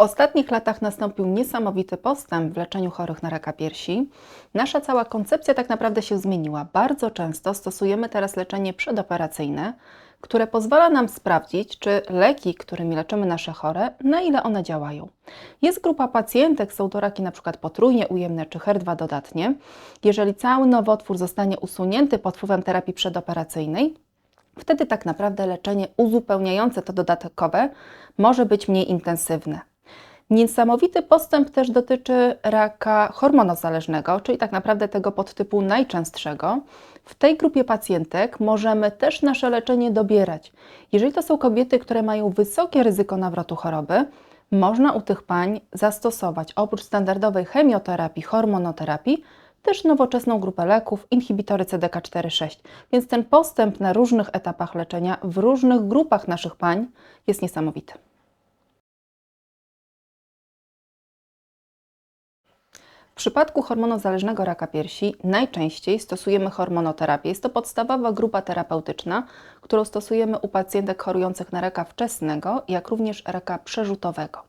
ostatnich latach nastąpił niesamowity postęp w leczeniu chorych na raka piersi. Nasza cała koncepcja tak naprawdę się zmieniła. Bardzo często stosujemy teraz leczenie przedoperacyjne, które pozwala nam sprawdzić, czy leki, którymi leczymy nasze chore, na ile one działają. Jest grupa pacjentek, są to raki np. potrójnie ujemne czy HER2 dodatnie. Jeżeli cały nowotwór zostanie usunięty pod wpływem terapii przedoperacyjnej, wtedy tak naprawdę leczenie uzupełniające to dodatkowe może być mniej intensywne. Niesamowity postęp też dotyczy raka hormonozależnego, czyli tak naprawdę tego podtypu najczęstszego. W tej grupie pacjentek możemy też nasze leczenie dobierać. Jeżeli to są kobiety, które mają wysokie ryzyko nawrotu choroby, można u tych pań zastosować oprócz standardowej chemioterapii, hormonoterapii, też nowoczesną grupę leków, inhibitory CDK4-6. Więc ten postęp na różnych etapach leczenia w różnych grupach naszych pań jest niesamowity. W przypadku hormonozależnego raka piersi najczęściej stosujemy hormonoterapię. Jest to podstawowa grupa terapeutyczna, którą stosujemy u pacjentek chorujących na raka wczesnego, jak również raka przerzutowego.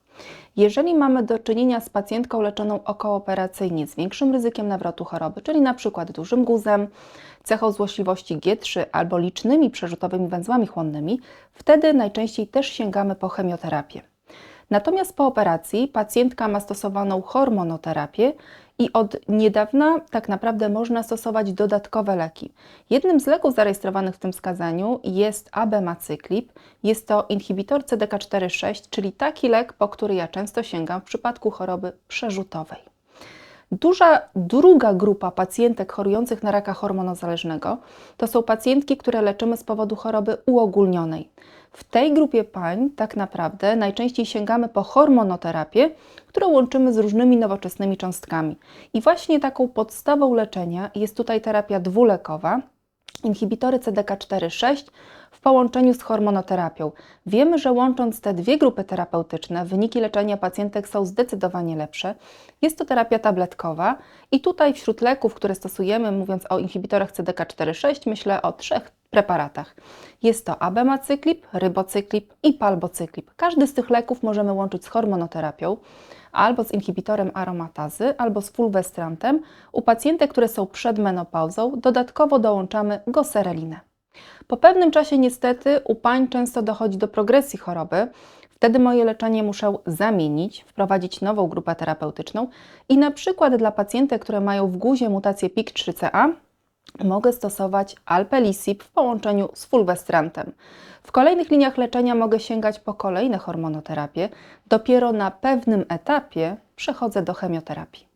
Jeżeli mamy do czynienia z pacjentką leczoną okooperacyjnie z większym ryzykiem nawrotu choroby, czyli przykład dużym guzem, cechą złośliwości G3 albo licznymi przerzutowymi węzłami chłonnymi, wtedy najczęściej też sięgamy po chemioterapię. Natomiast po operacji pacjentka ma stosowaną hormonoterapię i od niedawna tak naprawdę można stosować dodatkowe leki. Jednym z leków zarejestrowanych w tym wskazaniu jest abemacyklib. Jest to inhibitor CDK4-6, czyli taki lek, po który ja często sięgam w przypadku choroby przerzutowej. Duża druga grupa pacjentek chorujących na raka hormonozależnego to są pacjentki, które leczymy z powodu choroby uogólnionej. W tej grupie pań tak naprawdę najczęściej sięgamy po hormonoterapię, którą łączymy z różnymi nowoczesnymi cząstkami. I właśnie taką podstawą leczenia jest tutaj terapia dwulekowa, inhibitory CDK4-6 w połączeniu z hormonoterapią. Wiemy, że łącząc te dwie grupy terapeutyczne, wyniki leczenia pacjentek są zdecydowanie lepsze. Jest to terapia tabletkowa i tutaj wśród leków, które stosujemy, mówiąc o inhibitorach CDK4-6, myślę o trzech preparatach. Jest to abemacyklib, rybocyklib i palbocyklib. Każdy z tych leków możemy łączyć z hormonoterapią albo z inhibitorem aromatazy, albo z fulvestrantem. U pacjentek, które są przed menopauzą, dodatkowo dołączamy goserelinę. Po pewnym czasie niestety u pań często dochodzi do progresji choroby. Wtedy moje leczenie muszę zamienić, wprowadzić nową grupę terapeutyczną i na przykład dla pacjentek, które mają w guzie mutację PIK3CA, mogę stosować alpelisib w połączeniu z fulvestrantem. W kolejnych liniach leczenia mogę sięgać po kolejne hormonoterapie. Dopiero na pewnym etapie przechodzę do chemioterapii.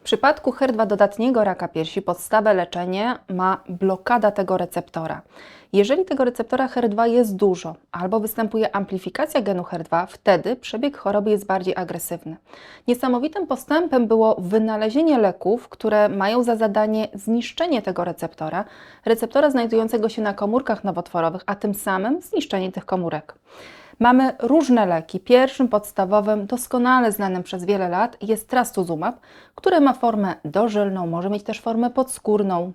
W przypadku HER2 dodatniego raka piersi podstawę leczenia ma blokada tego receptora. Jeżeli tego receptora HER2 jest dużo albo występuje amplifikacja genu HER2, wtedy przebieg choroby jest bardziej agresywny. Niesamowitym postępem było wynalezienie leków, które mają za zadanie zniszczenie tego receptora, receptora znajdującego się na komórkach nowotworowych, a tym samym zniszczenie tych komórek. Mamy różne leki. Pierwszym podstawowym, doskonale znanym przez wiele lat jest trastuzumab, który ma formę dożylną, może mieć też formę podskórną.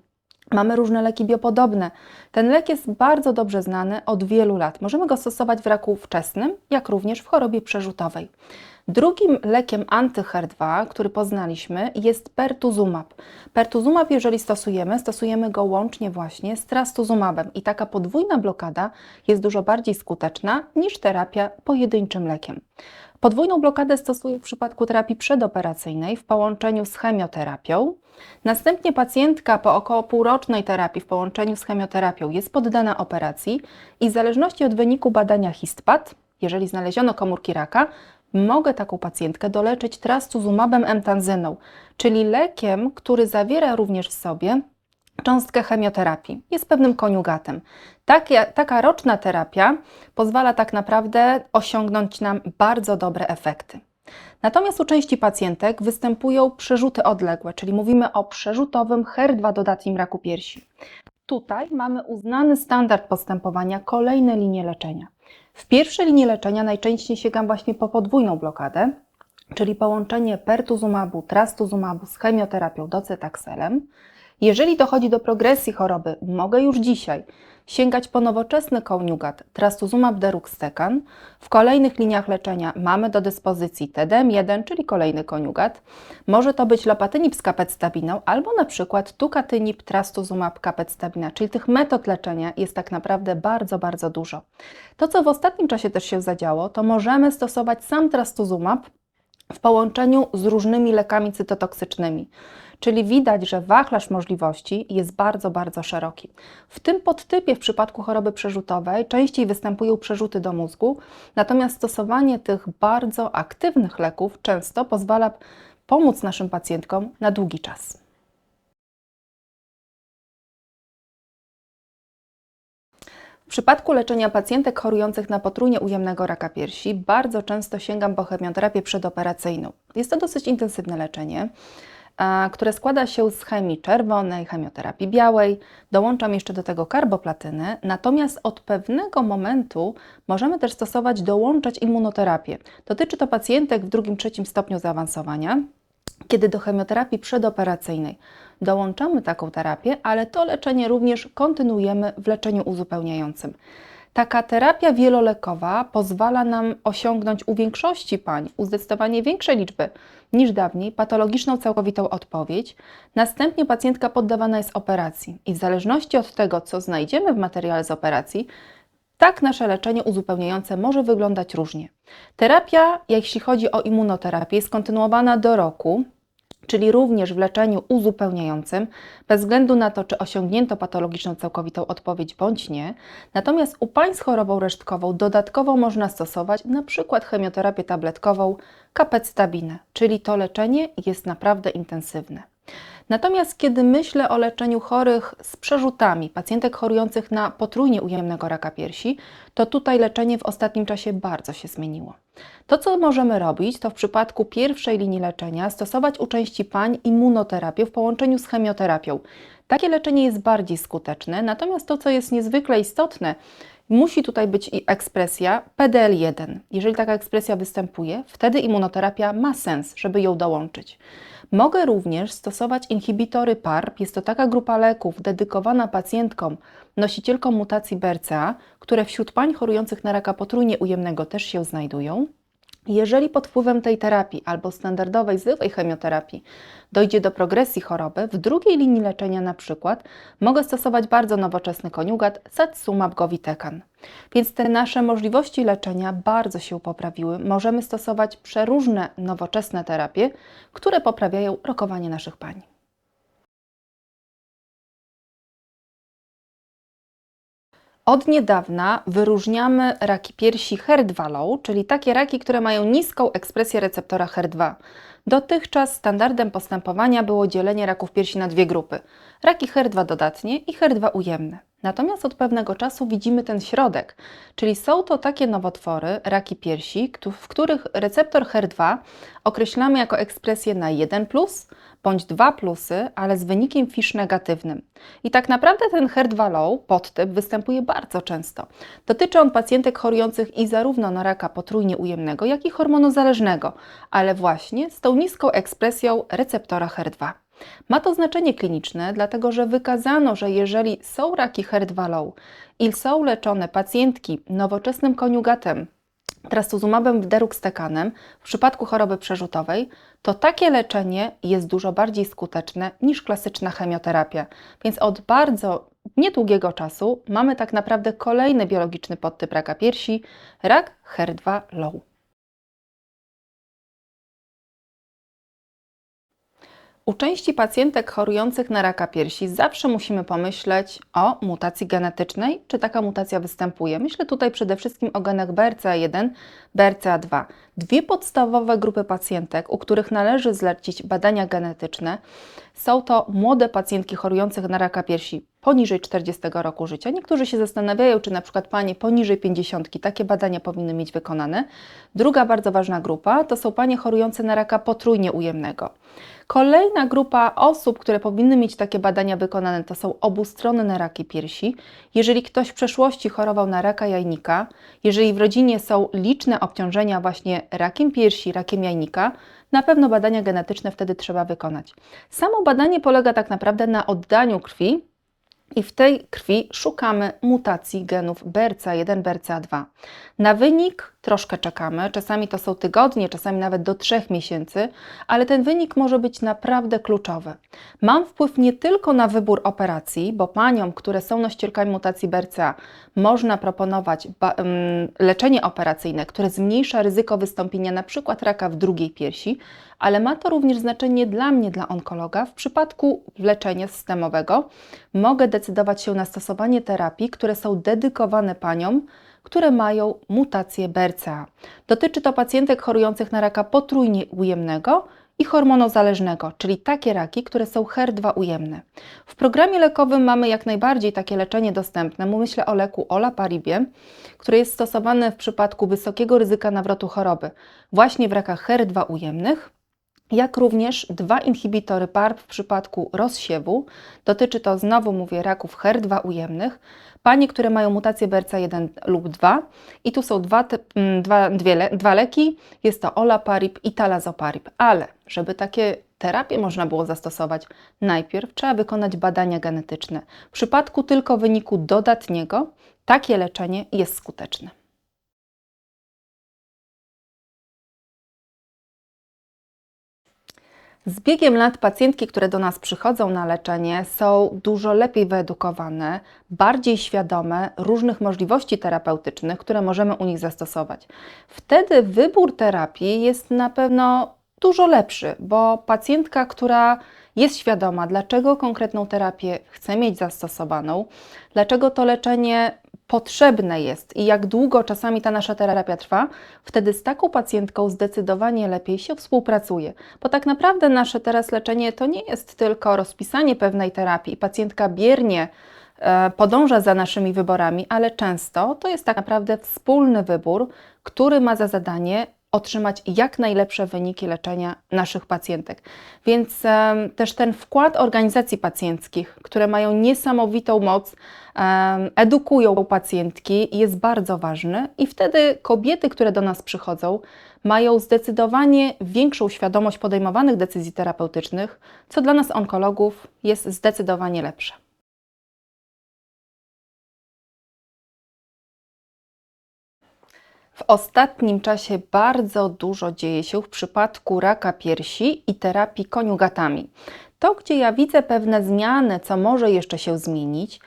Mamy różne leki biopodobne. Ten lek jest bardzo dobrze znany od wielu lat. Możemy go stosować w raku wczesnym, jak również w chorobie przerzutowej. Drugim lekiem anty-HER2, który poznaliśmy, jest pertuzumab. Pertuzumab, jeżeli stosujemy, stosujemy go łącznie właśnie z trastuzumabem i taka podwójna blokada jest dużo bardziej skuteczna niż terapia pojedynczym lekiem. Podwójną blokadę stosuję w przypadku terapii przedoperacyjnej w połączeniu z chemioterapią. Następnie pacjentka po około półrocznej terapii w połączeniu z chemioterapią jest poddana operacji i w zależności od wyniku badania HISTPAT, jeżeli znaleziono komórki raka, mogę taką pacjentkę doleczyć trastuzumabem emtanzyną, czyli lekiem, który zawiera również w sobie cząstkę chemioterapii. Jest pewnym koniugatem. Takie, taka roczna terapia pozwala tak naprawdę osiągnąć nam bardzo dobre efekty. Natomiast u części pacjentek występują przerzuty odległe, czyli mówimy o przerzutowym HER2 dodatnim raku piersi. Tutaj mamy uznany standard postępowania, kolejne linie leczenia. W pierwszej linii leczenia najczęściej sięgam właśnie po podwójną blokadę, czyli połączenie pertuzumabu, trastuzumabu z chemioterapią docetaxelem. Jeżeli dochodzi do progresji choroby, mogę już dzisiaj sięgać po nowoczesny koniugat trastuzumab deruxtecan. W kolejnych liniach leczenia mamy do dyspozycji TDM1, czyli kolejny koniugat. Może to być lopatynib z kapectabiną albo na przykład tukatynib trastuzumab kapectabina, czyli tych metod leczenia jest tak naprawdę bardzo, bardzo dużo. To, co w ostatnim czasie też się zadziało, to możemy stosować sam trastuzumab w połączeniu z różnymi lekami cytotoksycznymi. Czyli widać, że wachlarz możliwości jest bardzo, bardzo szeroki. W tym podtypie w przypadku choroby przerzutowej częściej występują przerzuty do mózgu, natomiast stosowanie tych bardzo aktywnych leków często pozwala pomóc naszym pacjentkom na długi czas. W przypadku leczenia pacjentek chorujących na potrójnie ujemnego raka piersi bardzo często sięgam po chemioterapię przedoperacyjną. Jest to dosyć intensywne leczenie, które składa się z chemii czerwonej, chemioterapii białej. Dołączam jeszcze do tego karboplatynę, natomiast od pewnego momentu możemy też stosować, dołączać immunoterapię. Dotyczy to pacjentek w drugim, trzecim stopniu zaawansowania, kiedy do chemioterapii przedoperacyjnej dołączamy taką terapię, ale to leczenie również kontynuujemy w leczeniu uzupełniającym. Taka terapia wielolekowa pozwala nam osiągnąć u większości pań, u zdecydowanie większej liczby niż dawniej, patologiczną całkowitą odpowiedź. Następnie pacjentka poddawana jest operacji i w zależności od tego, co znajdziemy w materiale z operacji, tak nasze leczenie uzupełniające może wyglądać różnie. Terapia, jeśli chodzi o immunoterapię, jest kontynuowana do roku, czyli również w leczeniu uzupełniającym, bez względu na to, czy osiągnięto patologiczną całkowitą odpowiedź bądź nie. Natomiast u pań z chorobą resztkową dodatkowo można stosować przykład chemioterapię tabletkową, kapectabinę, czyli to leczenie jest naprawdę intensywne. Natomiast kiedy myślę o leczeniu chorych z przerzutami, pacjentek chorujących na potrójnie ujemnego raka piersi, to tutaj leczenie w ostatnim czasie bardzo się zmieniło. To, co możemy robić, to w przypadku pierwszej linii leczenia stosować u części pań immunoterapię w połączeniu z chemioterapią. Takie leczenie jest bardziej skuteczne, natomiast to, co jest niezwykle istotne, musi tutaj być i ekspresja PDL1. Jeżeli taka ekspresja występuje, wtedy immunoterapia ma sens, żeby ją dołączyć. Mogę również stosować inhibitory PARP. Jest to taka grupa leków dedykowana pacjentkom nosicielkom mutacji BRCA, które wśród pań chorujących na raka potrójnie ujemnego też się znajdują. Jeżeli pod wpływem tej terapii albo standardowej zwykłej chemioterapii dojdzie do progresji choroby, w drugiej linii leczenia na przykład mogę stosować bardzo nowoczesny koniugat Satsumab govitecan. Więc te nasze możliwości leczenia bardzo się poprawiły. Możemy stosować przeróżne nowoczesne terapie, które poprawiają rokowanie naszych pań. Od niedawna wyróżniamy raki piersi HER2-low, czyli takie raki, które mają niską ekspresję receptora HER2. Dotychczas standardem postępowania było dzielenie raków piersi na dwie grupy: raki HER2 dodatnie i HER2 ujemne. Natomiast od pewnego czasu widzimy ten środek, czyli są to takie nowotwory, raki piersi, w których receptor HER2 określamy jako ekspresję na 1 plus bądź 2 plusy, ale z wynikiem FISH negatywnym. I tak naprawdę ten HER2 low, podtyp, występuje bardzo często. Dotyczy on pacjentek chorujących i zarówno na raka potrójnie ujemnego, jak i hormonozależnego, ale właśnie z tą niską ekspresją receptora HER2. Ma to znaczenie kliniczne, dlatego że wykazano, że jeżeli są raki HER2 low i są leczone pacjentki nowoczesnym koniugatem trastuzumabem deruxtekanem w przypadku choroby przerzutowej, to takie leczenie jest dużo bardziej skuteczne niż klasyczna chemioterapia. Więc od bardzo niedługiego czasu mamy tak naprawdę kolejny biologiczny podtyp raka piersi, rak HER2 low. U części pacjentek chorujących na raka piersi zawsze musimy pomyśleć o mutacji genetycznej, czy taka mutacja występuje. Myślę tutaj przede wszystkim o genach BRCA1, BRCA2. Dwie podstawowe grupy pacjentek, u których należy zlecić badania genetyczne, są to młode pacjentki chorujące na raka piersi poniżej 40 roku życia. Niektórzy się zastanawiają, czy na przykład panie poniżej 50 takie badania powinny mieć wykonane. Druga bardzo ważna grupa to są panie chorujące na raka potrójnie ujemnego. Kolejna grupa osób, które powinny mieć takie badania wykonane, to są obustronne raki piersi. Jeżeli ktoś w przeszłości chorował na raka jajnika, jeżeli w rodzinie są liczne obciążenia właśnie rakiem piersi, rakiem jajnika, na pewno badania genetyczne wtedy trzeba wykonać. Samo badanie polega tak naprawdę na oddaniu krwi i w tej krwi szukamy mutacji genów BRCA1, BRCA2. Na wynik troszkę czekamy, czasami to są tygodnie, czasami nawet do trzech miesięcy, ale ten wynik może być naprawdę kluczowy. Mam wpływ nie tylko na wybór operacji, bo paniom, które są nosicielkami mutacji BRCA, można proponować leczenie operacyjne, które zmniejsza ryzyko wystąpienia np. raka w drugiej piersi, ale ma to również znaczenie dla mnie, dla onkologa. W przypadku leczenia systemowego mogę decydować się na stosowanie terapii, które są dedykowane paniom, które mają mutację BRCA. Dotyczy to pacjentek chorujących na raka potrójnie ujemnego i hormonozależnego, czyli takie raki, które są HER2 ujemne. W programie lekowym mamy jak najbardziej takie leczenie dostępne. Myślę o leku olaparibie, który jest stosowany w przypadku wysokiego ryzyka nawrotu choroby właśnie w rakach HER2 ujemnych jak również dwa inhibitory PARP w przypadku rozsiewu. Dotyczy to znowu, mówię, raków HER2 ujemnych. Panie, które mają mutację BRCA1 lub 2 i tu są dwa, mm, dwa, dwie, dwa leki, jest to olaparib i talazoparib, ale żeby takie terapie można było zastosować, najpierw trzeba wykonać badania genetyczne. W przypadku tylko wyniku dodatniego takie leczenie jest skuteczne. Z biegiem lat pacjentki, które do nas przychodzą na leczenie, są dużo lepiej wyedukowane, bardziej świadome różnych możliwości terapeutycznych, które możemy u nich zastosować. Wtedy wybór terapii jest na pewno dużo lepszy, bo pacjentka, która jest świadoma, dlaczego konkretną terapię chce mieć zastosowaną, dlaczego to leczenie potrzebne jest i jak długo czasami ta nasza terapia trwa, wtedy z taką pacjentką zdecydowanie lepiej się współpracuje. Bo tak naprawdę nasze teraz leczenie to nie jest tylko rozpisanie pewnej terapii pacjentka biernie e, podąża za naszymi wyborami, ale często to jest tak naprawdę wspólny wybór, który ma za zadanie otrzymać jak najlepsze wyniki leczenia naszych pacjentek. Więc też ten wkład organizacji pacjenckich, które mają niesamowitą moc, edukują pacjentki, jest bardzo ważny i wtedy kobiety, które do nas przychodzą, mają zdecydowanie większą świadomość podejmowanych decyzji terapeutycznych, co dla nas onkologów jest zdecydowanie lepsze. W ostatnim czasie bardzo dużo dzieje się w przypadku raka piersi i terapii koniugatami. To, gdzie ja widzę pewne zmiany, co może jeszcze się zmienić,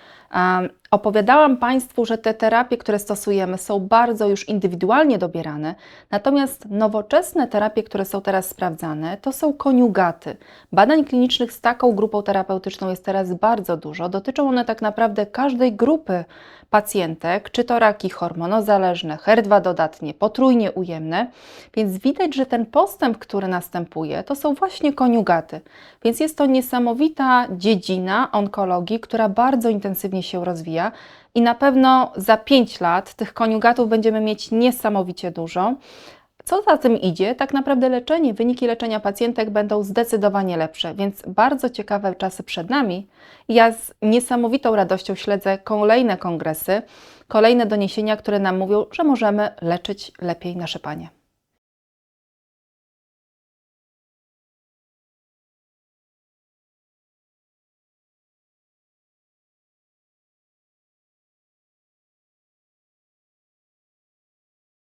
Opowiadałam Państwu, że te terapie, które stosujemy, są bardzo już indywidualnie dobierane, natomiast nowoczesne terapie, które są teraz sprawdzane, to są koniugaty. Badań klinicznych z taką grupą terapeutyczną jest teraz bardzo dużo. Dotyczą one tak naprawdę każdej grupy pacjentek, czy to raki hormonozależne, HER2 dodatnie, potrójnie ujemne, więc widać, że ten postęp, który następuje, to są właśnie koniugaty. Więc jest to niesamowita dziedzina onkologii, która bardzo intensywnie się rozwija i na pewno za 5 lat tych koniugatów będziemy mieć niesamowicie dużo. Co za tym idzie, tak naprawdę leczenie, wyniki leczenia pacjentek będą zdecydowanie lepsze, więc bardzo ciekawe czasy przed nami. Ja z niesamowitą radością śledzę kolejne kongresy, kolejne doniesienia, które nam mówią, że możemy leczyć lepiej nasze panie.